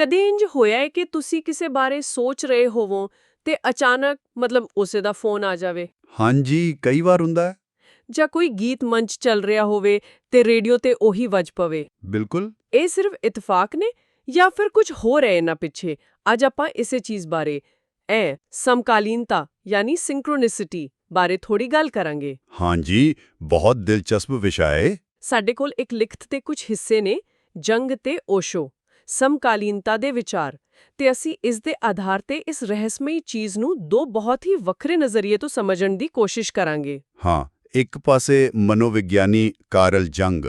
ਕਦੇ ਇੰਜ ਹੋਇਆ ਹੈ ਕਿ ਤੁਸੀਂ ਕਿਸੇ ਬਾਰੇ ਸੋਚ ਰਹੇ ਹੋਵੋ ਤੇ ਅਚਾਨਕ ਮਤਲਬ ਉਸੇ ਦਾ ਫੋਨ ਆ ਜਾਵੇ? ਹਾਂਜੀ ਕਈ ਵਾਰ ਹੁੰਦਾ ਹੈ। ਜਾਂ ਕੋਈ ਗੀਤ ਮੰਚ ਚੱਲ ਰਿਹਾ ਹੋਵੇ ਤੇ ਰੇਡੀਓ ਤੇ ਉਹੀ ਵੱਜ ਪਵੇ। ਬਿਲਕੁਲ। ਇਹ ਸਿਰਫ ਇਤਫਾਕ ਨੇ ਜਾਂ ਫਿਰ ਕੁਝ ਹੋ ਰਿਹਾ ਇਹਨਾਂ ਪਿੱਛੇ? ਅੱਜ ਆਪਾਂ ਇਸੇ ਚੀਜ਼ ਬਾਰੇ ਐ ਸਮਕਾਲੀਨਤਾ ਯਾਨੀ ਸਿੰਕਰੋਨਿਸਿਟੀ ਬਾਰੇ ਥੋੜੀ ਗੱਲ ਕਰਾਂਗੇ। ਹਾਂਜੀ ਬਹੁਤ ਦਿਲਚਸਪ ਵਿਸ਼ਾ ਹੈ ਸਾਡੇ ਕੋਲ ਇੱਕ ਲਿਖਤ ਦੇ ਕੁਝ ਹਿੱਸੇ ਨੇ ਜੰਗ ਤੇ ਓਸ਼ੋ। ਸਮਕਾਲੀਨਤਾ ਦੇ ਵਿਚਾਰ ਤੇ ਅਸੀਂ ਇਸ ਦੇ ਆਧਾਰ ਤੇ ਇਸ ਰਹੱਸਮਈ ਚੀਜ਼ ਨੂੰ ਦੋ ਬਹੁਤ ਹੀ ਵੱਖਰੇ ਨਜ਼ਰੀਏ ਤੋਂ ਸਮਝਣ ਦੀ ਕੋਸ਼ਿਸ਼ ਕਰਾਂਗੇ। ਹਾਂ ਇੱਕ ਪਾਸੇ ਮਨੋਵਿਗਿਆਨੀ ਕਾਰਲ ਜੰਗ।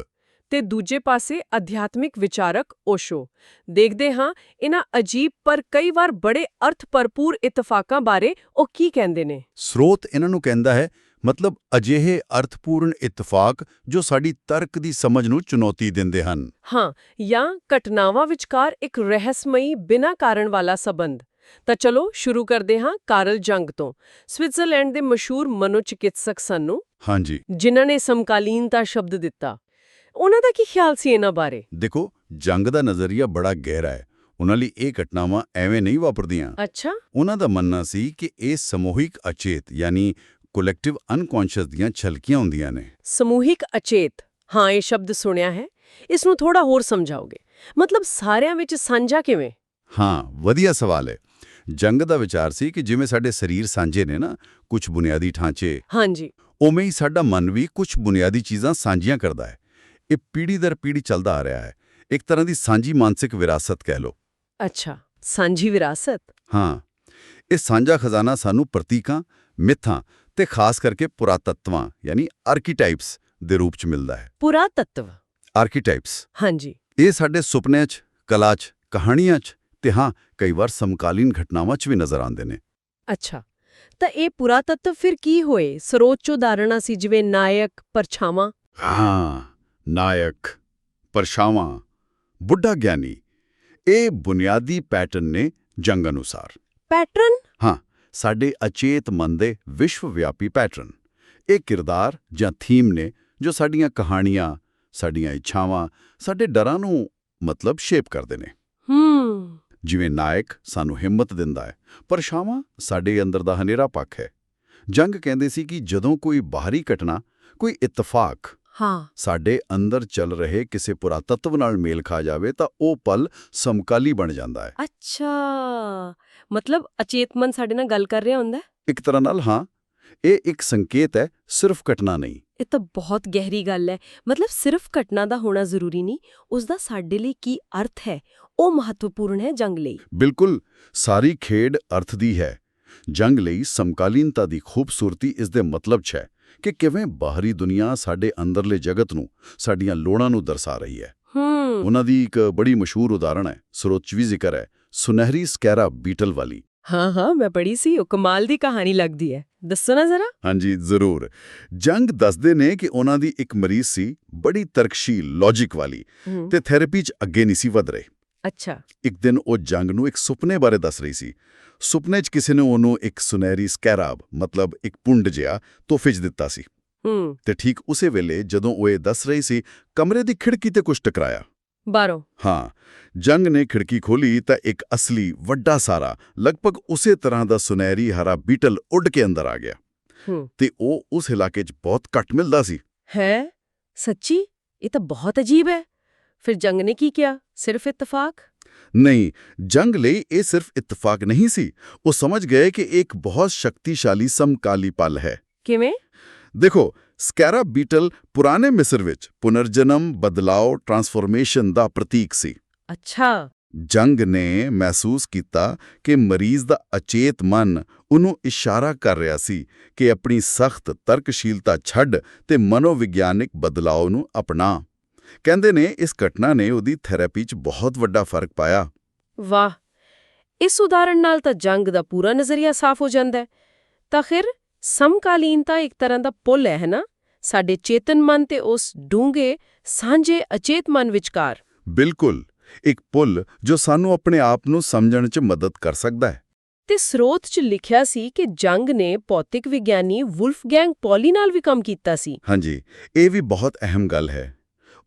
ਤੇ ਦੂਜੇ ਪਾਸੇ ਅਧਿਆਤਮਿਕ ਵਿਚਾਰਕ ਓਸ਼ੋ। ਦੇਖਦੇ ਹਾਂ ਇਹਨਾਂ ਅਜੀਬ ਪਰ ਕਈ ਵਾਰ ਬੜੇ ਅਰਥ ਭਰਪੂਰ ਇਤਫਾਕਾਂ ਬਾਰੇ ਉਹ ਕੀ ਕਹਿੰਦੇ ਨੇ। ਸਰੋਤ ਇਹਨਾਂ ਨੂੰ ਕਹਿੰਦਾ ਹੈ ਮਤਲਬ ਅਜਿਹੇ ਅਰਥਪੂਰਨ ਇਤਫਾਕ ਜੋ ਸਾਡੀ ਤਰਕ ਦੀ ਸਮਝ ਨੂੰ ਚੁਣੌਤੀ ਦਿੰਦੇ ਹਨ। ਹਾਂ ਜਾਂ ਘਟਨਾਵਾਂ ਵਿਚਕਾਰ ਇੱਕ ਰਹੱਸਮਈ ਬਿਨਾਂ ਕਾਰਨ ਵਾਲਾ ਸਬੰਧ। ਤਾਂ ਚਲੋ ਸ਼ੁਰੂ ਕਰਦੇ ਹਾਂ ਕਾਰਲ ਜੰਗ ਤੋਂ। ਸਵਿਟਜ਼ਰਲੈਂਡ ਦੇ ਮਸ਼ਹੂਰ ਮਨੋਚਿਕਿਤਸਕ ਸਨ ਨੂੰ ਹਾਂਜੀ। ਜਿਨ੍ਹਾਂ ਨੇ ਸਮਕਾਲੀਨਤਾ ਸ਼ਬਦ ਦਿੱਤਾ। ਉਹਨਾਂ ਦਾ ਕੀ ਖਿਆਲ ਸੀ ਇਹਨਾਂ ਬਾਰੇ? ਦੇਖੋ ਜੰਗ ਦਾ ਨਜ਼ਰੀਆ ਬੜਾ ਗਹਿਰਾ ਹੈ। ਉਹਨਾਂ ਲਈ ਇਹ ਘਟਨਾਵਾਂ ਐਵੇਂ ਨਹੀਂ ਵਾਪਰਦੀਆਂ। ਅੱਛਾ। ਉਹਨਾਂ ਦਾ ਮੰਨਣਾ ਸੀ ਕਿ ਇਹ ਸਮੂਹਿਕ ਅਚੇਤ ਯਾਨੀ ਕਲੈਕਟਿਵ ਅਨਕੌਂਸ਼ੀਅਸ ਦੀਆਂ ਛਲਕੀਆਂ ਹੁੰਦੀਆਂ ਨੇ। ਸਮੂਹਿਕ ਅਚੇਤ। ਹਾਂ ਇਹ ਸ਼ਬਦ ਸੁਣਿਆ ਹੈ। ਇਸ ਨੂੰ ਥੋੜਾ ਹੋਰ ਸਮਝਾਓਗੇ। ਮਤਲਬ ਸਾਰਿਆਂ ਵਿੱਚ ਸਾਂਝਾ ਕਿਵੇਂ? ਹਾਂ ਵਧੀਆ ਸਵਾਲ ਹੈ। ਜੰਗ ਦਾ ਵਿਚਾਰ ਸੀ ਕਿ ਜਿਵੇਂ ਸਾਡੇ ਸਰੀਰ ਸਾਂਝੇ ਨੇ ਨਾ ਕੁਝ ਬੁਨਿਆਦੀ ਢਾਂਚੇ। ਹਾਂਜੀ। ਉਵੇਂ ਹੀ ਸਾਡਾ ਮਨ ਵੀ ਕੁਝ ਬੁਨਿਆਦੀ ਚੀਜ਼ਾਂ ਸਾਂਝੀਆਂ ਕਰਦਾ ਹੈ। ਇਹ ਪੀੜ੍ਹੀ ਦਰ ਪੀੜ੍ਹੀ ਚੱਲਦਾ ਆ ਰਿਹਾ ਹੈ। ਇੱਕ ਤਰ੍ਹਾਂ ਦੀ ਸਾਂਝੀ ਮਾਨਸਿਕ ਵਿਰਾਸਤ ਕਹਿ ਲਓ। ਅੱਛਾ ਸਾਂਝੀ ਵਿਰਾਸਤ? ਹਾਂ। ਇਹ ਸਾਂਝਾ ਖਜ਼ਾਨਾ ਸਾਨੂੰ ਪ੍ਰਤੀਕਾਂ ਮਿੱਥਾਂ ਤੇ ਖਾਸ ਕਰਕੇ ਪੁਰਾਤੱਤਵਾਂ ਯਾਨੀ ਆਰਕੀਟਾਈਪਸ ਦੇ ਰੂਪ 'ਚ ਮਿਲਦਾ ਹੈ। ਪੁਰਾਤੱਤਵ। ਆਰਕੀਟਾਈਪਸ ਹਾਂਜੀ। ਇਹ ਸਾਡੇ ਸੁਪਨਿਆਂ 'ਚ ਕਲਾ 'ਚ ਕਹਾਣੀਆਂ 'ਚ ਤੇ ਹਾਂ ਕਈ ਵਾਰ ਸਮਕਾਲੀਨ ਘਟਨਾਵਾਂ 'ਚ ਵੀ ਨਜ਼ਰ ਆਉਂਦੇ ਨੇ। ਅੱਛਾ। ਤਾਂ ਇਹ ਪੁਰਾਤੱਤਵ ਫਿਰ ਕੀ ਹੋਏ? ਸਰੋਚ ਉਦਾਹਰਣਾਂ ਸੀ ਜਿਵੇਂ ਨਾਇਕ ਪਰਛਾਵਾਂ। ਹਾਂ ਨਾਇਕ ਪਰਛਾਵਾਂ ਬੁੱਢਾ ਗਿਆਨੀ। ਇਹ ਬੁਨਿਆਦੀ ਪੈਟਰਨ ਨੇ ਜੰਗ ਅਨੁਸਾਰ। ਪੈਟਰਨ ਹਾਂ। ਸਾਡੇ ਅਚੇਤ ਮਨ ਦੇ ਵਿਸ਼ਵਵਿਆਪੀ ਪੈਟਰਨ। ਇਹ ਕਿਰਦਾਰ ਜਾਂ ਥੀਮ ਨੇ ਜੋ ਸਾਡੀਆਂ ਕਹਾਣੀਆਂ ਸਾਡੀਆਂ ਇੱਛਾਵਾਂ ਸਾਡੇ ਡਰਾਂ ਨੂੰ ਮਤਲਬ ਸ਼ੇਪ ਕਰਦੇ ਨੇ। ਹੂੰ। ਜਿਵੇਂ ਨਾਇਕ ਸਾਨੂੰ ਹਿੰਮਤ ਦਿੰਦਾ ਹੈ ਪਰਛਾਵਾਂ ਸਾਡੇ ਅੰਦਰ ਦਾ ਹਨੇਰਾ ਪੱਖ ਹੈ। ਜੰਗ ਕਹਿੰਦੇ ਸੀ ਕਿ ਜਦੋਂ ਕੋਈ ਬਾਹਰੀ ਘਟਨਾ ਕੋਈ ਇਤਫਾਕ ਹਾਂ। ਸਾਡੇ ਅੰਦਰ ਚੱਲ ਰਹੇ ਕਿਸੇ ਪੁਰਾਤੱਤਵ ਨਾਲ ਮੇਲ ਖਾ ਜਾਵੇ ਤਾਂ ਉਹ ਪਲ ਸਮਕਾਲੀ ਬਣ ਜਾਂਦਾ ਹੈ। ਅੱਛਾ। ਮਤਲਬ ਅਚੇਤ ਮਨ ਸਾਡੇ ਨਾਲ ਗੱਲ ਕਰ ਰਿਹਾ ਹੁੰਦਾ? ਇੱਕ ਤਰ੍ਹਾਂ ਨਾਲ ਹਾਂ। ਇਹ ਇੱਕ ਸੰਕੇਤ ਹੈ ਸਿਰਫ ਘਟਨਾ ਨਹੀਂ। ਇਹ ਤਾਂ ਬਹੁਤ ਗਹਿਰੀ ਗੱਲ ਹੈ। ਮਤਲਬ ਸਿਰਫ ਘਟਨਾ ਦਾ ਹੋਣਾ ਜ਼ਰੂਰੀ ਨਹੀਂ ਉਸ ਦਾ ਸਾਡੇ ਲਈ ਕੀ ਅਰਥ ਹੈ? ਉਹ ਮਹੱਤਵਪੂਰਨ ਹੈ ਜੰਗ ਲਈ। ਬਿਲਕੁਲ ਸਾਰੀ ਖੇਡ ਅਰਥ ਦੀ ਹੈ। ਜੰਗ ਲਈ ਸਮਕਾਲੀਨਤਾ ਦੀ ਖੂਬਸੂਰਤੀ ਇਸ ਦੇ ਮਤਲਬ 'ਚ ਹੈ ਕਿ ਕਿਵੇਂ ਬਾਹਰੀ ਦੁਨੀਆ ਸਾਡੇ ਅੰਦਰਲੇ ਜਗਤ ਨੂੰ ਸਾਡੀਆਂ ਲੋੜਾਂ ਨੂੰ ਦਰਸਾ ਰਹੀ ਹੈ। ਹੂੰ। ਉਹਨਾਂ ਦੀ ਇੱਕ ਬੜੀ ਮਸ਼ਹੂਰ ਉਦਾਹਰਣ ਹੈ ਸਰੋਤ 'ਚ ਵੀ ਜ਼ਿਕਰ ਹੈ। ਸੁਨਹਿਰੀ ਸਕੈਰਾ ਬੀਟਲ ਵਾਲੀ ਹਾਂ ਹਾਂ ਮੈਂ ਪੜ੍ਹੀ ਸੀ ਉਹ ਕਮਾਲ ਦੀ ਕਹਾਣੀ ਲੱਗਦੀ ਹੈ ਦੱਸੋ ਨਾ ਜ਼ਰਾ ਹਾਂਜੀ ਜ਼ਰੂਰ ਜੰਗ ਦੱਸਦੇ ਨੇ ਕਿ ਉਹਨਾਂ ਦੀ ਇੱਕ ਮਰੀਜ਼ ਸੀ ਬੜੀ ਤਰਕਸ਼ੀਲ ਲੌਜੀਕ ਵਾਲੀ ਤੇ ਥੈਰੇਪੀ 'ਚ ਅੱਗੇ ਨਹੀਂ ਸੀ ਵਧ ਰਹੀ ਅੱਛਾ ਇੱਕ ਦਿਨ ਉਹ ਜੰਗ ਨੂੰ ਇੱਕ ਸੁਪਨੇ ਬਾਰੇ ਦੱਸ ਰਹੀ ਸੀ ਸੁਪਨੇ 'ਚ ਕਿਸੇ ਨੇ ਉਹਨੂੰ ਇੱਕ ਸੁਨਹਿਰੀ ਸਕੈਰਾਬ ਮਤਲਬ ਇੱਕ ਪੁੰਡ ਜਿਹਾ ਤੋਹਫੇ 'ਚ ਦਿੱਤਾ ਸੀ ਹੂੰ ਤੇ ਠੀਕ ਉਸੇ ਵੇਲੇ ਜਦੋਂ ਉਹ ਇਹ ਦੱਸ ਰਹੀ ਸੀ ਕਮਰੇ ਦੀ ਖਿੜਕੀ ਤੇ ਕੁਝ ਟਕਰਾਇਆ ਬਾਰੋ। ਹਾਂ ਜੰਗ ਨੇ ਖਿੜਕੀ ਖੋਲੀ ਤਾਂ ਇੱਕ ਅਸਲੀ ਵੱਡਾ ਸਾਰਾ ਲਗਭਗ ਉਸੇ ਤਰ੍ਹਾਂ ਦਾ ਸੁਨਹਿਰੀ ਹਰਾ ਬੀਟਲ ਉੱਡ ਕੇ ਅੰਦਰ ਆ ਗਿਆ। ਹੂੰ। ਤੇ ਉਹ ਉਸ ਇਲਾਕੇ 'ਚ ਬਹੁਤ ਘੱਟ ਮਿਲਦਾ ਸੀ। ਹੈ? ਸੱਚੀ? ਇਹ ਤਾਂ ਬਹੁਤ ਅਜੀਬ ਹੈ। ਫਿਰ ਜੰਗ ਨੇ ਕੀ ਕਿਹਾ? ਸਿਰਫ ਇਤਫਾਕ? ਨਹੀਂ ਜੰਗ ਲਈ ਇਹ ਸਿਰਫ ਇਤਫਾਕ ਨਹੀਂ ਸੀ। ਉਹ ਸਮਝ ਗਏ ਕਿ ਇੱਕ ਬਹੁਤ ਸ਼ਕਤੀਸ਼ਾਲੀ ਸਮਕਾਲੀ ਪਲ ਹੈ। ਕਿਵੇਂ? ਦੇਖੋ ਸਕੈਰਾ ਬੀਟਲ ਪੁਰਾਣੇ ਮਿਸਰ ਵਿੱਚ ਪੁਨਰਜਨਮ ਬਦਲਾਅ ਟਰਾਂਸਫਰਮੇਸ਼ਨ ਦਾ ਪ੍ਰਤੀਕ ਸੀ। ਅੱਛਾ। ਜੰਗ ਨੇ ਮਹਿਸੂਸ ਕੀਤਾ ਕਿ ਮਰੀਜ਼ ਦਾ ਅਚੇਤ ਮਨ ਉਹਨੂੰ ਇਸ਼ਾਰਾ ਕਰ ਰਿਹਾ ਸੀ ਕਿ ਆਪਣੀ ਸਖਤ ਤਰਕਸ਼ੀਲਤਾ ਛੱਡ ਤੇ ਮਨੋਵਿਗਿਆਨਿਕ ਬਦਲਾਅ ਨੂੰ ਅਪਣਾ। ਕਹਿੰਦੇ ਨੇ ਇਸ ਘਟਨਾ ਨੇ ਉਹਦੀ ਥੈਰੇਪੀ 'ਚ ਬਹੁਤ ਵੱਡਾ ਫ਼ਰਕ ਪਾਇਆ। ਵਾਹ! ਇਸ ਉਦਾਹਰਣ ਨਾਲ ਤਾਂ ਜੰਗ ਦਾ ਪੂਰਾ ਨਜ਼ਰੀਆ ਸਾਫ਼ ਹੋ ਜਾਂਦਾ ਹੈ। ਤਾਂ ਫਿਰ ਸਮਕਾਲੀਨਤਾ ਇੱਕ ਤਰ੍ਹਾਂ ਦਾ ਪੁੱਲ ਹੈ ਨਾ? ਸਾਡੇ ਚੇਤਨ ਮਨ ਤੇ ਉਸ ਡੂੰਘੇ ਸਾਂਝੇ ਅਚੇਤ ਮਨ ਵਿਚਕਾਰ। ਬਿਲਕੁਲ। ਇੱਕ ਪੁੱਲ ਜੋ ਸਾਨੂੰ ਆਪਣੇ ਆਪ ਨੂੰ ਸਮਝਣ 'ਚ ਮਦਦ ਕਰ ਸਕਦਾ ਹੈ। ਤੇ ਸਰੋਤ 'ਚ ਲਿਖਿਆ ਸੀ ਕਿ ਜੰਗ ਨੇ ਭੌਤਿਕ ਵਿਗਿਆਨੀ ਵੁਲਫਗੈਂਗ ਪੌਲੀ ਨਾਲ ਵੀ ਕੰਮ ਕੀਤਾ ਸੀ। ਹਾਂਜੀ ਇਹ ਵੀ ਬਹੁਤ ਅਹਿਮ ਗੱਲ ਹੈ।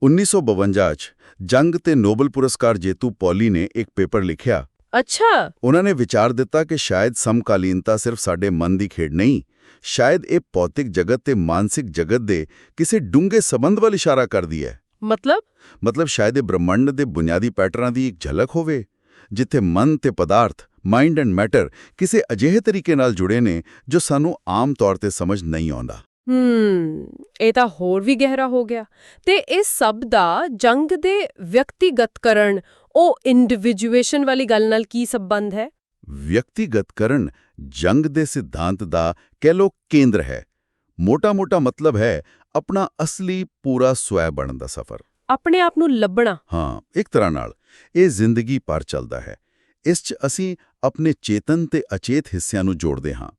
1952 'ਚ ਜੰਗ ਤੇ ਨੋਬਲ ਪੁਰਸਕਾਰ ਜੇਤੂ ਪੌਲੀ ਨੇ ਇੱਕ ਪੇਪਰ ਲਿਖਿਆ। ਅੱਛਾ! ਉਹਨਾਂ ਨੇ ਵਿਚਾਰ ਦਿੱਤਾ ਕਿ ਸ਼ਾਇਦ ਸਮਕਾਲੀਨਤਾ ਸਿਰਫ ਸਾਡੇ ਮਨ ਦੀ ਖੇਡ ਨਹੀਂ ਸ਼ਾਇਦ ਇਹ ਭੌਤਿਕ ਜਗਤ ਤੇ ਮਾਨਸਿਕ ਜਗਤ ਦੇ ਕਿਸੇ ਡੂੰਘੇ ਸਬੰਧ ਵੱਲ ਇਸ਼ਾਰਾ ਕਰਦੀ ਹੈ। ਮਤਲਬ? ਮਤਲਬ ਸ਼ਾਇਦ ਇਹ ਬ੍ਰਹਮੰਡ ਦੇ ਬੁਨਿਆਦੀ ਪੈਟਰਨਾਂ ਦੀ ਇੱਕ ਝਲਕ ਹੋਵੇ ਜਿੱਥੇ ਮਨ ਤੇ ਪਦਾਰਥ ਮਾਈਂਡ ਐਂਡ ਮੈਟਰ ਕਿਸੇ ਅਜਿਹੇ ਤਰੀਕੇ ਨਾਲ ਜੁੜੇ ਨੇ ਜੋ ਸਾਨੂੰ ਆਮ ਤੌਰ ਤੇ ਸਮਝ ਨਹੀਂ ਆਉਂਦਾ। ਹੂੰ ਇਹ ਤਾਂ ਹੋਰ ਵੀ ਗਹਿਰਾ ਹੋ ਗਿਆ। ਤੇ ਇਸ ਸਭ ਦਾ ਜੰਗ ਦੇ ਵਿਅਕਤੀਗਤਕਰਨ ਉਹ ਇੰਡੀਵਿਜੂਏਸ਼ਨ ਵਾਲੀ ਗੱਲ ਨਾਲ ਕੀ ਸੰਬੰਧ ਹੈ? ਵਿਅਕਤੀਗਤ ਕਰਨ ਜੰਗ ਦੇ ਸਿਧਾਂਤ ਦਾ ਕਹਿ ਲੋ ਕੇਂਦਰ ਹੈ। ਮੋਟਾ-ਮੋਟਾ ਮਤਲਬ ਹੈ ਆਪਣਾ ਅਸਲੀ ਪੂਰਾ ਸਵੈ ਬਣਨ ਦਾ ਸਫ਼ਰ। ਆਪਣੇ ਆਪ ਨੂੰ ਲੱਭਣਾ। ਹਾਂ ਇੱਕ ਤਰ੍ਹਾਂ ਨਾਲ ਇਹ ਜ਼ਿੰਦਗੀ ਪਰ ਚੱਲਦਾ ਹੈ। ਇਸ 'ਚ ਅਸੀਂ ਆਪਣੇ ਚੇਤਨ ਤੇ ਅਚੇਤ ਹਿੱਸਿਆਂ ਨੂੰ ਜੋੜਦੇ ਹਾਂ।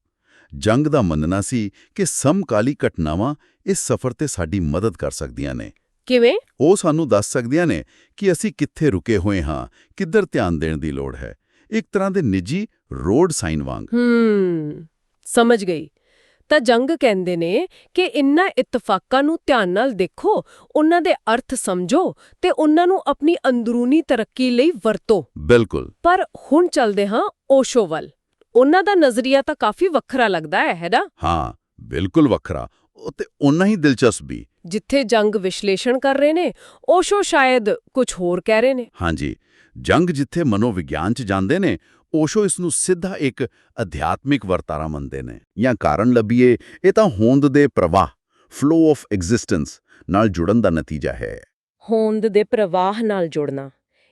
ਜੰਗ ਦਾ ਮੰਨਣਾ ਸੀ ਕਿ ਸਮਕਾਲੀ ਘਟਨਾਵਾਂ ਇਸ ਸਫ਼ਰ ਤੇ ਸਾਡੀ ਮਦਦ ਕਰ ਸਕਦੀਆਂ ਨੇ। ਕਿਵੇਂ? ਉਹ ਸਾਨੂੰ ਦੱਸ ਸਕਦੀਆਂ ਨੇ ਕਿ ਅਸੀਂ ਕਿੱਥੇ ਰੁਕੇ ਹੋਏ ਹਾਂ ਕਿੱਧਰ ਧਿਆਨ ਦੇਣ ਦੀ ਲੋੜ ਹੈ। ਇੱਕ ਤਰ੍ਹਾਂ ਦੇ ਨਿੱਜੀ ਰੋਡ ਸਾਈਨ ਵਾਂਗ। ਹੂੰ ਸਮਝ ਗਈ। ਤਾਂ ਜੰਗ ਕਹਿੰਦੇ ਨੇ ਕਿ ਇਨ੍ਹਾਂ ਇਤਫਾਕਾਂ ਨੂੰ ਧਿਆਨ ਨਾਲ ਦੇਖੋ ਉਹਨਾਂ ਦੇ ਅਰਥ ਸਮਝੋ ਤੇ ਉਹਨਾਂ ਨੂੰ ਆਪਣੀ ਅੰਦਰੂਨੀ ਤਰੱਕੀ ਲਈ ਵਰਤੋ। ਬਿਲਕੁਲ। ਪਰ ਹੁਣ ਚੱਲਦੇ ਹਾਂ ਓਸ਼ੋ ਵੱਲ। ਉਹਨਾਂ ਦਾ ਨਜ਼ਰੀਆ ਤਾਂ ਕਾਫੀ ਵੱਖਰਾ ਲੱਗਦਾ ਹੈ ਹੈ ਨਾ? ਹਾਂ ਬਿਲਕੁਲ ਵੱਖਰਾ। ਉਹ ਤੇ ਉਨਾ ਹੀ ਦਿਲਚਸਪ ਵੀ। ਜਿੱਥੇ ਜੰਗ ਵਿਸ਼ਲੇਸ਼ਣ ਕਰ ਰਹੇ ਨੇ ਓਸ਼ੋ ਸ਼ਾਇਦ ਕੁਝ ਹੋਰ ਕਹਿ ਰਹੇ ਨੇ। ਹਾਂਜੀ। ਜੰਗ ਜਿੱਥੇ ਮਨੋਵਿਗਿਆਨ ਚ ਜਾਂਦੇ ਨੇ ਓਸ਼ੋ ਇਸ ਨੂੰ ਸਿੱਧਾ ਇੱਕ ਅਧਿਆਤਮਿਕ ਵਰਤਾਰਾ ਮੰਨਦੇ ਨੇ। ਜਾਂ ਕਾਰਨ ਲੱਭੀਏ ਇਹ ਤਾਂ ਹੋਂਦ ਦੇ ਪ੍ਰਵਾਹ ਫਲੋ ਆਫ ਐਗਜ਼ਿਸਟੈਂਸ ਨਾਲ ਜੁੜਨ ਦਾ ਨਤੀਜਾ ਹੈ। ਹੋਂਦ ਦੇ ਪ੍ਰਵਾਹ ਨਾਲ ਜੁੜਨਾ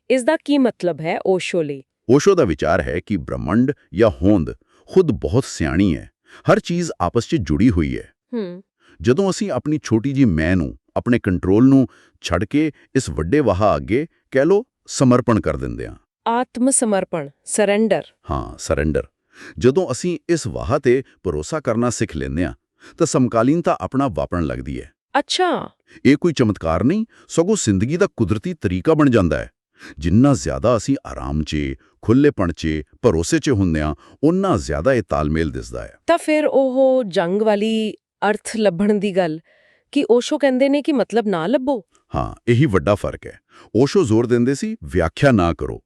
ਇਸ ਦਾ ਕੀ ਮਤਲਬ ਹੈ ਓਸ਼ੋ ਲਈ? ਓਸ਼ੋ ਦਾ ਵਿਚਾਰ ਹੈ ਕਿ ਬ੍ਰਹਮੰਡ ਜਾਂ ਹੋਂਦ ਖੁਦ ਬਹੁਤ ਸਿਆਣੀ ਹੈ ਹਰ ਚੀਜ਼ ਆਪਸ 'ਚ ਜੁੜੀ ਹੋਈ ਹੈ। ਹੂੰ। ਜਦੋਂ ਅਸੀਂ ਆਪਣੀ ਛੋਟੀ ਜੀ ਮੈਂ ਨੂੰ ਆਪਣੇ ਕੰਟਰੋਲ ਨੂੰ ਛੱਡ ਕੇ ਇਸ ਵੱਡੇ ਵਾਹ ਅੱਗੇ ਕਹਿ ਲੋ ਸਮਰਪਣ ਕਰ ਦਿੰਦੇ ਹਾਂ। ਆਤਮ ਸਮਰਪਣ ਸਰੈਂਡਰ ਹਾਂ ਸਰੈਂਡਰ ਜਦੋਂ ਅਸੀਂ ਇਸ ਵਾਹ ਤੇ ਭਰੋਸਾ ਕਰਨਾ ਸਿੱਖ ਲੈਂਦੇ ਹਾਂ ਤਾਂ ਸਮਕਾਲੀਨਤਾ ਆਪਣਾ ਵਾਪਰਨ ਲੱਗਦੀ ਹੈ। ਅੱਛਾ। ਇਹ ਕੋਈ ਚਮਤਕਾਰ ਨਹੀਂ ਸਗੋਂ ਜ਼ਿੰਦਗੀ ਦਾ ਕੁਦਰਤੀ ਤਰੀਕਾ ਬਣ ਜਾਂਦਾ ਹੈ। ਜਿੰਨਾ ਜ਼ਿਆਦਾ ਅਸੀਂ ਆਰਾਮ 'ਚ ਖੁੱਲ੍ਹੇਪਣ 'ਚ ਭਰੋਸੇ 'ਚ ਹੁੰਦੇ ਹਾਂ ਉਨਾ ਜ਼ਿਆਦਾ ਇਹ ਤਾਲਮੇਲ ਦਿਸਦਾ ਹੈ। ਤਾਂ ਫਿਰ ਉਹ ਜੰਗ ਵਾਲੀ ਅਰਥ ਲੱਭਣ ਦੀ ਗੱਲ ਕਿ ਓਸ਼ੋ ਕਹਿੰਦੇ ਨੇ ਕਿ ਮਤਲਬ ਨਾ ਲੱਭੋ? ਹਾਂ ਇਹੀ ਵੱਡਾ ਫ਼ਰਕ ਹੈ। ਓਸ਼ੋ ਜ਼ੋਰ ਦਿੰਦੇ ਸੀ ਵਿਆਖਿਆ ਨਾ ਕਰੋ।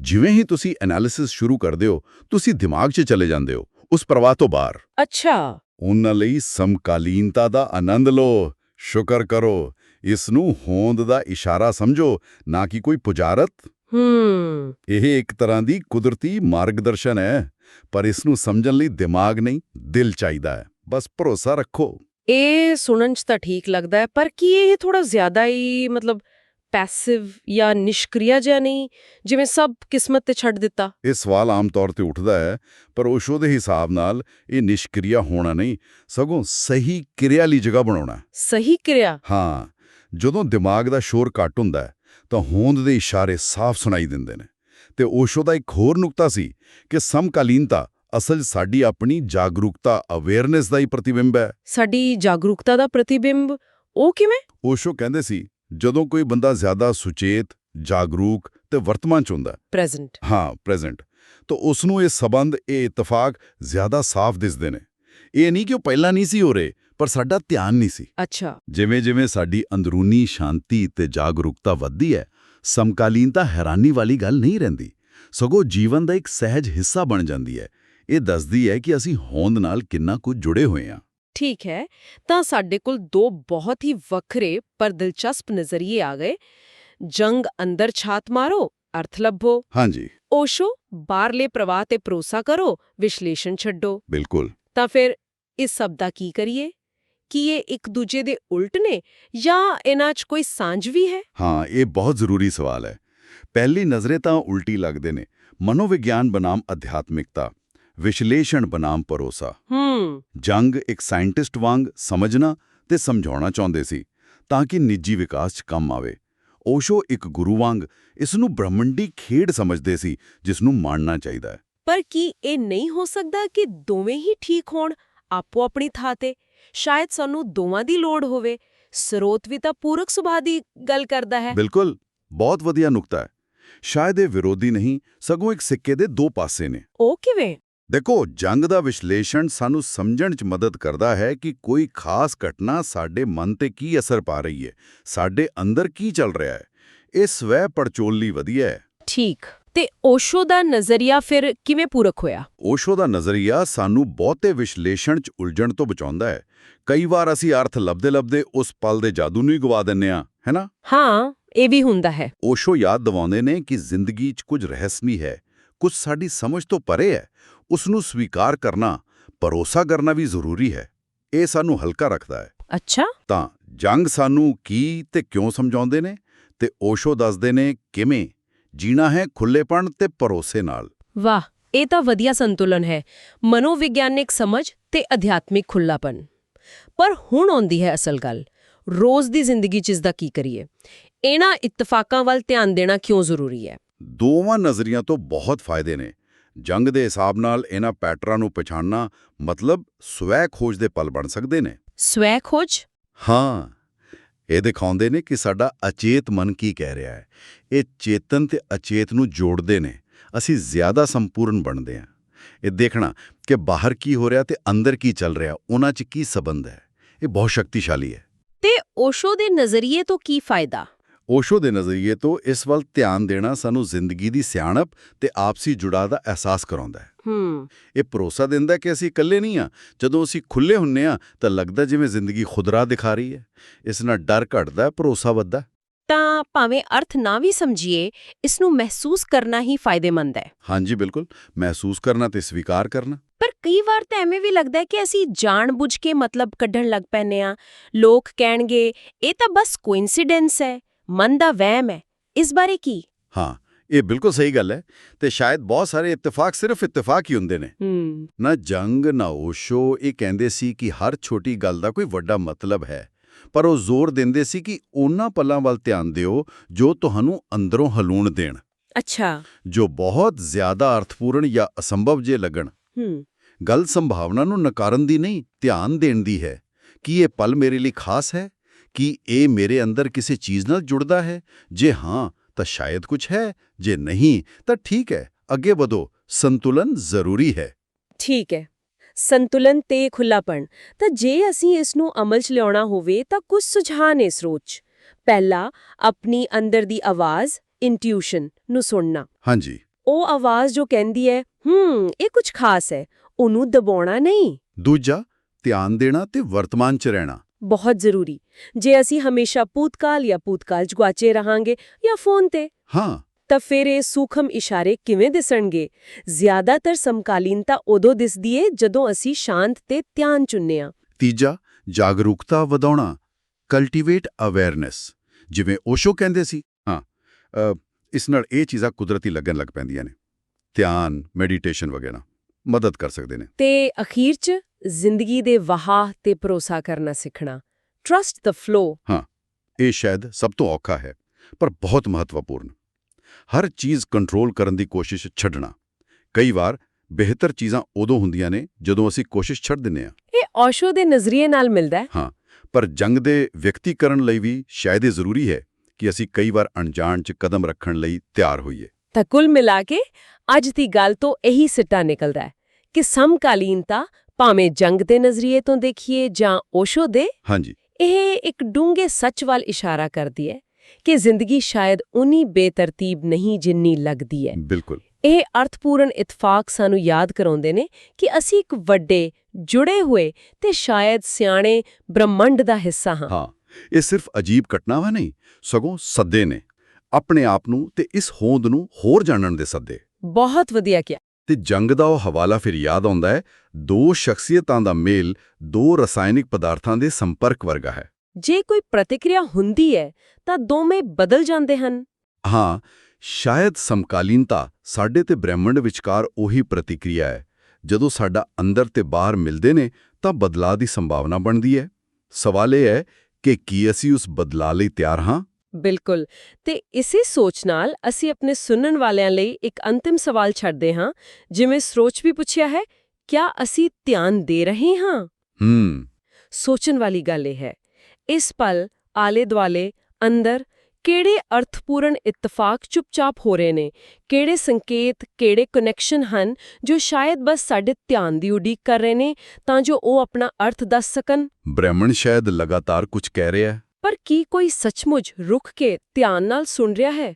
ਜਿਵੇਂ ਹੀ ਤੁਸੀਂ ਐਨਾਲਿਸਿਸ ਸ਼ੁਰੂ ਕਰਦੇ ਹੋ ਤੁਸੀਂ ਦਿਮਾਗ 'ਚ ਚਲੇ ਜਾਂਦੇ ਹੋ ਉਸ ਪ੍ਰਵਾਹ ਤੋਂ ਬਾਹਰ। ਅੱਛਾ। ਉਹਨਾਂ ਲਈ ਸਮਕਾਲੀਨਤਾ ਦਾ ਆਨੰਦ ਲਓ ਸ਼ੁਕਰ ਕਰੋ। ਇਸ ਨੂੰ ਹੋਂਦ ਦਾ ਇਸ਼ਾਰਾ ਸਮਝੋ ਨਾ ਕਿ ਕੋਈ ਪੁਜਾਰਤ। ਹੂੰ। ਇਹ ਇੱਕ ਤਰ੍ਹਾਂ ਦੀ ਕੁਦਰਤੀ ਮਾਰਗਦਰਸ਼ਨ ਹੈ ਪਰ ਇਸ ਨੂੰ ਸਮਝਣ ਲਈ ਦਿਮਾਗ ਨਹੀਂ ਦਿਲ ਚਾਹੀਦਾ ਹੈ। ਬਸ ਭਰੋਸਾ ਰੱਖੋ। ਇਹ ਸੁਣਨ 'ਚ ਤਾਂ ਠੀਕ ਲੱਗਦਾ ਹੈ ਪਰ ਕੀ ਇਹ ਥੋੜਾ ਜ਼ਿਆਦਾ ਹੀ ਮਤਲਬ ਪੈਸਿਵ ਜਾਂ ਨਿਸ਼ਕ੍ਰਿਆ ਜਿਹਾ ਨਹੀਂ ਜਿਵੇਂ ਸਭ ਕਿਸਮਤ ਤੇ ਛੱਡ ਦਿੱਤਾ। ਇਹ ਸਵਾਲ ਆਮ ਤੌਰ ਤੇ ਉੱਠਦਾ ਹੈ ਪਰ ਓਸ਼ੋ ਦੇ ਹਿਸਾਬ ਨਾਲ ਇਹ ਨਿਸ਼ਕ੍ਰਿਆ ਹੋਣਾ ਨਹੀਂ ਸਗੋਂ ਸਹੀ ਕਿਰਿਆ ਲਈ ਜਗ੍ਹਾ ਬਣਾਉਣਾ। ਸਹੀ ਕਿਰਿਆ? ਹਾਂ ਜਦੋਂ ਦਿਮਾਗ ਦਾ ਸ਼ੋਰ ਘੱਟ ਹੁੰਦਾ ਹੈ ਤਾਂ ਹੋਂਦ ਦੇ ਇਸ਼ਾਰੇ ਸਾਫ਼ ਸੁਣਾਈ ਦਿੰਦੇ ਨੇ। ਤੇ ਓਸ਼ੋ ਦਾ ਇੱਕ ਹੋਰ ਨੁਕਤਾ ਸੀ ਕਿ ਸਮਕਾਲੀਨਤਾ ਅਸਲ ਸਾਡੀ ਆਪਣੀ ਜਾਗਰੂਕਤਾ ਅਵੇਅਰਨੈਸ ਦਾ ਹੀ ਪ੍ਰਤੀਬਿੰਬ ਹੈ। ਸਾਡੀ ਜਾਗਰੂਕਤਾ ਦਾ ਪ੍ਰਤੀਬਿੰਬ? ਉਹ ਕਿਵੇਂ? ਓਸ਼ੋ ਕਹਿੰਦੇ ਸੀ ਜਦੋਂ ਕੋਈ ਬੰਦਾ ਜ਼ਿਆਦਾ ਸੁਚੇਤ ਜਾਗਰੂਕ ਤੇ ਵਰਤਮਾਨ ਚ ਹੁੰਦਾ ਪ੍ਰੈਜ਼ੈਂਟ ਹਾਂ ਪ੍ਰੈਜ਼ੈਂਟ ਤਾਂ ਉਸ ਨੂੰ ਇਹ ਸਬੰਧ ਇਹ ਇਤਫਾਕ ਜ਼ਿਆਦਾ ਸਾਫ਼ ਦਿਸਦੇ ਨੇ। ਇਹ ਨਹੀਂ ਕਿ ਉਹ ਪਹਿਲਾਂ ਨਹੀਂ ਸੀ ਹੋ ਰਹੇ ਪਰ ਸਾਡਾ ਧਿਆਨ ਨਹੀਂ ਸੀ। ਅੱਛਾ। ਜਿਵੇਂ ਜਿਵੇਂ ਸਾਡੀ ਅੰਦਰੂਨੀ ਸ਼ਾਂਤੀ ਤੇ ਜਾਗਰੂਕਤਾ ਵੱਧਦੀ ਹੈ ਸਮਕਾਲੀਨਤਾ ਹੈਰਾਨੀ ਵਾਲੀ ਗੱਲ ਨਹੀਂ ਰਹਿੰਦੀ। ਸਗੋਂ ਜੀਵਨ ਦਾ ਇੱਕ ਸਹਿਜ ਹਿੱਸਾ ਬਣ ਜਾਂਦੀ ਹੈ। ਇਹ ਦੱਸਦੀ ਹੈ ਕਿ ਅਸੀਂ ਹੋਂਦ ਨਾਲ ਕਿੰਨਾ ਕੁ ਜੁੜੇ ਹੋਏ ਹਾਂ। ਠੀਕ ਹੈ ਤਾਂ ਸਾਡੇ ਕੋਲ ਦੋ ਬਹੁਤ ਹੀ ਵੱਖਰੇ ਪਰ ਦਿਲਚਸਪ ਨਜ਼ਰੀਏ ਆ ਗਏ ਜੰਗ ਅੰਦਰ ਛਾਤ ਮਾਰੋ ਅਰਥ ਲੱਭੋ ਹਾਂਜੀ ਓਸ਼ੋ ਬਾਹਰਲੇ ਪ੍ਰਵਾਹ ਤੇ ਭਰੋਸਾ ਕਰੋ ਵਿਸ਼ਲੇਸ਼ਣ ਛੱਡੋ ਬਿਲਕੁਲ ਤਾਂ ਫਿਰ ਇਸ ਸਭ ਦਾ ਕੀ ਕਰੀਏ ਕੀ ਇਹ ਇੱਕ ਦੂਜੇ ਦੇ ਉਲਟ ਨੇ ਜਾਂ ਇਹਨਾਂ 'ਚ ਕੋਈ ਸਾਂਝ ਵੀ ਹੈ ਹਾਂ ਇਹ ਬਹੁਤ ਜ਼ਰੂਰੀ ਸਵਾਲ ਹੈ ਪਹਿਲੀ ਨਜ਼ਰੇ ਤਾਂ ਉਲਟੀ ਲੱਗਦੇ ਨੇ ਮਨੋਵਿਗਿਆਨ ਬਨਾਮ ਅਧਿਆਤਮਿਕਤਾ ਵਿਸ਼ਲੇਸ਼ਣ ਬਨਾਮ ਭਰੋਸਾ ਹੂੰ। ਜੰਗ ਇੱਕ ਸਾਇੰਟਿਸਟ ਵਾਂਗ ਸਮਝਣਾ ਤੇ ਸਮਝਾਉਣਾ ਚਾਹੁੰਦੇ ਸੀ ਤਾਂ ਕਿ ਨਿੱਜੀ ਵਿਕਾਸ 'ਚ ਕੰਮ ਆਵੇ। ਓਸ਼ੋ ਇੱਕ ਗੁਰੂ ਵਾਂਗ ਇਸ ਨੂੰ ਬ੍ਰਹਮੰਡੀ ਖੇਡ ਸਮਝਦੇ ਸੀ ਜਿਸ ਨੂੰ ਮਾਣਨਾ ਚਾਹੀਦਾ ਹੈ। ਪਰ ਕੀ ਇਹ ਨਹੀਂ ਹੋ ਸਕਦਾ ਕਿ ਦੋਵੇਂ ਹੀ ਠੀਕ ਹੋਣ ਆਪੋ ਆਪਣੀ ਥਾਂ ਤੇ? ਸ਼ਾਇਦ ਸਾਨੂੰ ਦੋਵਾਂ ਦੀ ਲੋੜ ਹੋਵੇ। ਸਰੋਤ ਵੀ ਤਾਂ ਪੂਰਕ ਸੁਭਾਅ ਦੀ ਗੱਲ ਕਰਦਾ ਹੈ। ਬਿਲਕੁਲ ਬਹੁਤ ਵਧੀਆ ਨੁਕਤਾ ਹੈ। ਸ਼ਾਇਦ ਇਹ ਵਿਰੋਧੀ ਨਹੀਂ ਸਗੋਂ ਇੱਕ ਸਿੱਕੇ ਦੇ ਦੋ ਪਾਸੇ ਨੇ। ਉਹ ਕਿਵੇਂ? ਦੇਖੋ ਜੰਗ ਦਾ ਵਿਸ਼ਲੇਸ਼ਣ ਸਾਨੂੰ ਸਮਝਣ 'ਚ ਮਦਦ ਕਰਦਾ ਹੈ ਕਿ ਕੋਈ ਖਾਸ ਘਟਨਾ ਸਾਡੇ ਮਨ ਤੇ ਕੀ ਅਸਰ ਪਾ ਰਹੀ ਹੈ ਸਾਡੇ ਅੰਦਰ ਕੀ ਚੱਲ ਰਿਹਾ ਹੈ। ਇਹ ਸਵੈ ਪੜਚੋਲ ਲਈ ਵਧੀਆ ਹੈ। ਠੀਕ। ਤੇ ਓਸ਼ੋ ਦਾ ਨਜ਼ਰੀਆ ਫਿਰ ਕਿਵੇਂ ਪੂਰਕ ਹੋਇਆ? ਓਸ਼ੋ ਦਾ ਨਜ਼ਰੀਆ ਸਾਨੂੰ ਬਹੁਤੇ ਵਿਸ਼ਲੇਸ਼ਣ 'ਚ ਉਲਝਣ ਤੋਂ ਬਚਾਉਂਦਾ ਹੈ। ਕਈ ਵਾਰ ਅਸੀਂ ਅਰਥ ਲੱਭਦੇ-ਲੱਭਦੇ ਉਸ ਪਲ ਦੇ ਜਾਦੂ ਨੂੰ ਹੀ ਗਵਾ ਦਿੰਨੇ ਆ ਹੈਨਾ ਹਾਂ ਇਹ ਵੀ ਹੁੰਦਾ ਹੈ। ਓਸ਼ੋ ਯਾਦ ਦਿਵਾਉਂਦੇ ਨੇ ਕਿ ਜ਼ਿੰਦਗੀ 'ਚ ਕੁਝ ਰਹੱਸਮੀ ਹੈ ਕੁਝ ਸਾਡੀ ਸਮਝ ਤੋਂ ਪਰੇ ਹੈ। ਉਸ ਨੂੰ ਸਵੀਕਾਰ ਕਰਨਾ ਭਰੋਸਾ ਕਰਨਾ ਵੀ ਜ਼ਰੂਰੀ ਹੈ। ਇਹ ਸਾਨੂੰ ਹਲਕਾ ਰੱਖਦਾ ਹੈ। ਅੱਛਾ। ਤਾਂ ਜੰਗ ਸਾਨੂੰ ਕੀ ਤੇ ਕਿਉਂ ਸਮਝਾਉਂਦੇ ਨੇ ਤੇ ਓਸ਼ੋ ਦੱਸਦੇ ਨੇ ਕਿਵੇਂ ਜੀਣਾ ਹੈ ਖੁੱਲੇਪਣ ਤੇ ਭਰੋਸੇ ਨਾਲ। ਵਾਹ ਇਹ ਤਾਂ ਵਧੀਆ ਸੰਤੁਲਨ ਹੈ। ਮਨੋਵਿਗਿਆਨਿਕ ਸਮਝ ਤੇ ਅਧਿਆਤਮਿਕ ਖੁੱਲਾਪਨ ਪਰ ਹੁਣ ਆਉਂਦੀ ਹੈ ਅਸਲ ਗੱਲ। ਰੋਜ਼ ਦੀ ਜ਼ਿੰਦਗੀ 'ਚ ਇਸ ਦਾ ਕੀ ਕਰੀਏ? ਇਹਨਾਂ ਇਤਫਾਕਾਂ ਵੱਲ ਧਿਆਨ ਦੇਣਾ ਕਿਉਂ ਜ਼ਰੂਰੀ ਹੈ? ਦੋਵਾਂ ਨਜ਼ਰੀਆਂ ਤੋਂ ਬਹੁਤ ਫਾਇਦੇ ਨੇ। ਜੰਗ ਦੇ ਹਿਸਾਬ ਨਾਲ ਇਹਨਾਂ ਪੈਟਰਾਂ ਨੂੰ ਪਛਾਣਨਾ ਮਤਲਬ ਸਵੈ ਖੋਜ ਦੇ ਪਲ ਬਣ ਸਕਦੇ ਨੇ। ਸਵੈ ਖੋਜ? ਹਾਂ ਇਹ ਦਿਖਾਉਂਦੇ ਨੇ ਕਿ ਸਾਡਾ ਅਚੇਤ ਮਨ ਕੀ ਕਹਿ ਰਿਹਾ ਹੈ। ਇਹ ਚੇਤਨ ਤੇ ਅਚੇਤ ਨੂੰ ਜੋੜਦੇ ਨੇ। ਅਸੀਂ ਜ਼ਿਆਦਾ ਸੰਪੂਰਨ ਬਣਦੇ ਹਾਂ। ਇਹ ਦੇਖਣਾ ਕਿ ਬਾਹਰ ਕੀ ਹੋ ਰਿਹਾ ਤੇ ਅੰਦਰ ਕੀ ਚੱਲ ਰਿਹਾ ਉਹਨਾਂ 'ਚ ਕੀ ਸਬੰਧ ਹੈ। ਇਹ ਬਹੁਤ ਸ਼ਕਤੀਸ਼ਾਲੀ ਹੈ। ਤੇ ਓਸ਼ੋ ਦੇ ਨਜ਼ਰੀਏ ਤੋਂ ਕੀ ਫਾਇਦਾ? ਓਸ਼ੋ ਦੇ ਨਜ਼ਰੀਏ ਤੋਂ ਇਸ ਵੱਲ ਧਿਆਨ ਦੇਣਾ ਸਾਨੂੰ ਜ਼ਿੰਦਗੀ ਦੀ ਸਿਆਣਪ ਤੇ ਆਪਸੀ ਜੁੜਾਅ ਦਾ ਅਹਿਸਾਸ ਕਰਾਉਂਦਾ ਹੈ। ਹੂੰ। ਇਹ ਭਰੋਸਾ ਦਿੰਦਾ ਕਿ ਅਸੀਂ ਇਕੱਲੇ ਨਹੀਂ ਆ ਜਦੋਂ ਅਸੀਂ ਖੁੱਲੇ ਹੁੰਨੇ ਆ ਤਾਂ ਲੱਗਦਾ ਜਿਵੇਂ ਜ਼ਿੰਦਗੀ ਖੁਦ ਰਾਹ ਦਿਖਾ ਰਹੀ ਹੈ। ਇਸ ਨਾਲ ਡਰ ਘਟਦਾ ਹੈ ਭਰੋਸਾ ਵੱਧਦਾ। ਤਾਂ ਭਾਵੇਂ ਅਰਥ ਨਾ ਵੀ ਸਮਝੀਏ ਇਸ ਨੂੰ ਮਹਿਸੂਸ ਕਰਨਾ ਹੀ ਫਾਇਦੇਮੰਦ ਹੈ। ਹਾਂਜੀ ਬਿਲਕੁਲ। ਮਹਿਸੂਸ ਕਰਨਾ ਤੇ ਸਵੀਕਾਰ ਕਰਨਾ। ਪਰ ਕਈ ਵਾਰ ਤਾਂ ਐਵੇਂ ਵੀ ਲੱਗਦਾ ਹੈ ਕਿ ਅਸੀਂ ਜਾਣਬੁੱਝ ਕੇ ਮਤਲਬ ਕੱਢਣ ਲੱਗ ਪੈਨੇ ਆ ਲੋਕ ਕਹਿਣਗੇ ਇਹ ਤਾਂ ਬਸ ਕੋਇਨਸੀਡੈਂਸ ਹੈ। ਮਨ ਦਾ ਵਹਿਮ ਹੈ। ਇਸ ਬਾਰੇ ਕੀ? ਹਾਂ ਇਹ ਬਿਲਕੁਲ ਸਹੀ ਗੱਲ ਹੈ। ਤੇ ਸ਼ਾਇਦ ਬਹੁਤ ਸਾਰੇ ਇਤਫਾਕ ਸਿਰਫ ਇਤਫਾਕ ਹੀ ਹੁੰਦੇ ਨੇ। ਨਾ ਜੰਗ ਨਾ ਓਸ਼ੋ ਇਹ ਕਹਿੰਦੇ ਸੀ ਕਿ ਹਰ ਛੋਟੀ ਗੱਲ ਦਾ ਕੋਈ ਵੱਡਾ ਮਤਲਬ ਹੈ। ਪਰ ਉਹ ਜ਼ੋਰ ਦਿੰਦੇ ਸੀ ਕਿ ਉਹਨਾਂ ਪਲਾਂ ਵੱਲ ਧਿਆਨ ਦਿਓ ਜੋ ਤੁਹਾਨੂੰ ਅੰਦਰੋਂ ਹਲੂਣ ਦੇਣ। ਅੱਛਾ। ਜੋ ਬਹੁਤ ਜ਼ਿਆਦਾ ਅਰਥਪੂਰਨ ਜਾਂ ਅਸੰਭਵ ਜੇ ਲੱਗਣ। ਗੱਲ ਸੰਭਾਵਨਾ ਨੂੰ ਨਕਾਰਨ ਦੀ ਨਹੀਂ ਧਿਆਨ ਦੇਣ ਦੀ ਹੈ। ਕੀ ਇਹ ਪਲ ਮੇਰੇ ਲਈ ਖਾਸ ਹੈ? ਕੀ ਇਹ ਮੇਰੇ ਅੰਦਰ ਕਿਸੇ ਚੀਜ਼ ਨਾਲ ਜੁੜਦਾ ਹੈ? ਜੇ ਹਾਂ ਤਾਂ ਸ਼ਾਇਦ ਕੁਝ ਹੈ ਜੇ ਨਹੀਂ ਤਾਂ ਠੀਕ ਹੈ ਅੱਗੇ ਵਧੋ ਸੰਤੁਲਨ ਜ਼ਰੂਰੀ ਹੈ। ਠੀਕ ਹੈ ਸੰਤੁਲਨ ਤੇ ਖੁੱਲਾਪਣ ਤਾਂ ਜੇ ਅਸੀਂ ਇਸ ਨੂੰ ਅਮਲ 'ਚ ਲਿਆਉਣਾ ਹੋਵੇ ਤਾਂ ਕੁਝ ਸੁਝਾਅ ਨੇ ਇਸ ਰੋਚ ਪਹਿਲਾ ਆਪਣੀ ਅੰਦਰ ਦੀ ਆਵਾਜ਼ ਇੰਟਿਊਸ਼ਨ ਨੂੰ ਸੁਣਨਾ। ਹਾਂਜੀ। ਉਹ ਆਵਾਜ਼ ਜੋ ਕਹਿੰਦੀ ਹੈ ਹੂੰ ਇਹ ਕੁਝ ਖਾਸ ਹੈ ਉਹਨੂੰ ਦਬਾਉਣਾ ਨਹੀਂ। ਦੂਜਾ ਧਿਆਨ ਦੇਣਾ ਤੇ ਵਰਤਮਾਨ 'ਚ ਰਹਿਣਾ। ਬਹੁਤ ਜ਼ਰੂਰੀ। ਜੇ ਅਸੀਂ ਹਮੇਸ਼ਾ ਭੂਤਕਾਲ ਜਾਂ ਭੂਤਕਾਲ 'ਚ ਗੁਆਚੇ ਰਹਾਂਗੇ ਜਾਂ ਫੋਨ ਤੇ ਹਾਂ। ਤਾਂ ਫਿਰ ਇਹ ਸੂਖਮ ਇਸ਼ਾਰੇ ਕਿਵੇਂ ਦਿਸਣਗੇ? ਜ਼ਿਆਦਾਤਰ ਸਮਕਾਲੀਨਤਾ ਉਦੋਂ ਦਿਸਦੀ ਏ ਜਦੋਂ ਅਸੀਂ ਸ਼ਾਂਤ ਤੇ ਧਿਆਨ ਚੁੰਨੇ ਆ ਤੀਜਾ ਜਾਗਰੂਕਤਾ ਵਧਾਉਣਾ ਕਲਟੀਵੇਟ ਅਵੇਅਰਨੈਸ ਜਿਵੇਂ ਓਸ਼ੋ ਕਹਿੰਦੇ ਸੀ। ਹਾਂ ਇਸ ਨਾਲ ਇਹ ਚੀਜ਼ਾਂ ਕੁਦਰਤੀ ਲੱਗਣ ਲੱਗ ਪੈਂਦੀਆਂ ਨੇ। ਧਿਆਨ ਮੈਡੀਟੇਸ਼ਨ ਵਗੈਰਾ। ਮਦਦ ਕਰ ਸਕਦੇ ਨੇ। ਤੇ ਅਖੀਰ 'ਚ ਜ਼ਿੰਦਗੀ ਦੇ ਵਹਾਅ ਤੇ ਭਰੋਸਾ ਕਰਨਾ ਸਿੱਖਣਾ। ਟਰਸਟ ਦ ਫਲੋ ਇਹ ਸ਼ਾਇਦ ਸਭ ਤੋਂ ਔਖਾ ਹੈ ਪਰ ਬਹੁਤ ਮਹੱਤਵਪੂਰਨ। ਹਰ ਚੀਜ਼ ਕੰਟਰੋਲ ਕਰਨ ਦੀ ਕੋਸ਼ਿਸ਼ ਛੱਡਣਾ। ਕਈ ਵਾਰ ਬਿਹਤਰ ਚੀਜ਼ਾਂ ਉਦੋਂ ਹੁੰਦੀਆਂ ਨੇ ਜਦੋਂ ਅਸੀਂ ਕੋਸ਼ਿਸ਼ ਛੱਡ ਦਿੰਨੇ ਆ ਇਹ ਔਸ਼ੋ ਦੇ ਨਜ਼ਰੀਏ ਨਾਲ ਮਿਲਦਾ ਹੈ ਪਰ ਜੰਗ ਦੇ ਵਿਅਕਤੀਕਰਨ ਲਈ ਵੀ ਸ਼ਾਇਦ ਇਹ ਜ਼ਰੂਰੀ ਹੈ ਕਿ ਅਸੀਂ ਕਈ ਵਾਰ ਅਣਜਾਣ 'ਚ ਕਦਮ ਰੱਖਣ ਲਈ ਤਿਆਰ ਹੋਈਏ। ਤਾਂ ਕੁੱਲ ਮਿਲਾ ਕੇ ਅੱਜ ਦੀ ਗੱਲ ਤੋਂ ਇਹੀ ਸਿੱਟਾ ਨਿਕਲਦਾ ਹੈ ਕਿ ਸਮਕਾਲੀਨਤਾ ਭਾਵੇਂ ਜੰਗ ਦੇ ਨਜ਼ਰੀਏ ਤੋਂ ਦੇਖੀਏ ਜਾਂ ਔਸ਼ੋ ਦੇ ਹਾਂਜੀ। ਇਹ ਇੱਕ ਡੂੰਘੇ ਸੱਚ ਵੱਲ ਇਸ਼ਾਰਾ ਕਰਦੀ ਹੈ ਕਿ ਜ਼ਿੰਦਗੀ ਸ਼ਾਇਦ ਉਨੀ ਬੇਤਰਤੀਬ ਨਹੀਂ ਜਿੰਨੀ ਲੱਗਦੀ ਹੈ। ਬਿਲਕੁਲ। ਇਹ ਅਰਥਪੂਰਨ ਇਤਫਾਕ ਸਾਨੂੰ ਯਾਦ ਕਰਾਉਂਦੇ ਨੇ ਕਿ ਅਸੀਂ ਇੱਕ ਵੱਡੇ ਜੁੜੇ ਹੋਏ ਤੇ ਸ਼ਾਇਦ ਸਿਆਣੇ ਬ੍ਰਹਮੰਡ ਦਾ ਹਿੱਸਾ ਹਾਂ। ਹਾਂ ਇਹ ਸਿਰਫ ਅਜੀਬ ਘਟਨਾਵਾਂ ਨਹੀਂ ਸਗੋਂ ਸੱਦੇ ਨੇ। ਆਪਣੇ ਆਪ ਨੂੰ ਤੇ ਇਸ ਹੋਂਦ ਨੂੰ ਹੋਰ ਜਾਣਨ ਦੇ ਸੱਦੇ। ਬਹੁਤ ਵਧੀਆ ਕਿਹਾ। ਤੇ ਜੰਗ ਦਾ ਉਹ ਹਵਾਲਾ ਫਿਰ ਯਾਦ ਆਉਂਦਾ ਹੈ ਦੋ ਸ਼ਖਸੀਅਤਾਂ ਦਾ ਮੇਲ ਦੋ ਰਸਾਇਣਿਕ ਪਦਾਰਥਾਂ ਦੇ ਸੰਪਰਕ ਵਰਗਾ ਹੈ। ਜੇ ਕੋਈ ਪ੍ਰਤੀਕਿਰਿਆ ਹੁੰਦੀ ਹੈ ਤਾਂ ਦੋਵੇਂ ਬਦਲ ਜਾਂਦੇ ਹਨ। ਹਾਂ ਸ਼ਾਇਦ ਸਮਕਾਲੀਨਤਾ ਸਾਡੇ ਤੇ ਬ੍ਰਹਿਮੰਡ ਵਿਚਕਾਰ ਉਹੀ ਪ੍ਰਤੀਕਿਰਿਆ ਹੈ। ਜਦੋਂ ਸਾਡਾ ਅੰਦਰ ਤੇ ਬਾਹਰ ਮਿਲਦੇ ਨੇ ਤਾਂ ਬਦਲਾਅ ਦੀ ਸੰਭਾਵਨਾ ਬਣਦੀ ਹੈ। ਸਵਾਲ ਇਹ ਹੈ ਕਿ ਕੀ ਅਸੀਂ ਉਸ ਬਦਲਾਅ ਲਈ ਤਿਆਰ ਹਾਂ? ਬਿਲਕੁਲ। ਤੇ ਇਸੇ ਸੋਚ ਨਾਲ ਅਸੀਂ ਆਪਣੇ ਸੁਣਨ ਵਾਲਿਆਂ ਲਈ ਇੱਕ ਅੰਤਿਮ ਸਵਾਲ ਛੱਡਦੇ ਹਾਂ ਜਿਵੇਂ ਸਰੋਚ ਵੀ ਪੁੱਛਿਆ ਹੈ ਕਿਆ ਅਸੀਂ ਧਿਆਨ ਦੇ ਰਹੇ ਹਾਂ? ਹੂੰ। ਸੋਚਣ ਵਾਲੀ ਗੱਲ ਇਹ ਹੈ ਇਸ ਪਲ ਆਲੇ ਦੁਆਲੇ ਅੰਦਰ ਕਿਹੜੇ ਅਰਥਪੂਰਨ ਇਤਫਾਕ ਚੁੱਪਚਾਪ ਹੋ ਰਹੇ ਨੇ ਕਿਹੜੇ ਸੰਕੇਤ ਕਿਹੜੇ ਕਨੈਕਸ਼ਨ ਹਨ ਜੋ ਸ਼ਾਇਦ ਬਸ ਸਾਡੇ ਧਿਆਨ ਦੀ ਉਡੀਕ ਕਰ ਰਹੇ ਨੇ ਤਾਂ ਜੋ ਉਹ ਆਪਣਾ ਅਰਥ ਦੱਸ ਸਕਣ? ਬ੍ਰਹਮਣ ਸ਼ਾਇਦ ਲਗਾਤਾਰ ਕੁਝ ਕਹਿ ਰਿਹਾ ਪਰ ਕੀ ਕੋਈ ਸੱਚਮੁੱਚ ਰੁਕ ਕੇ ਧਿਆਨ ਨਾਲ ਸੁਣ ਰਿਹਾ ਹੈ?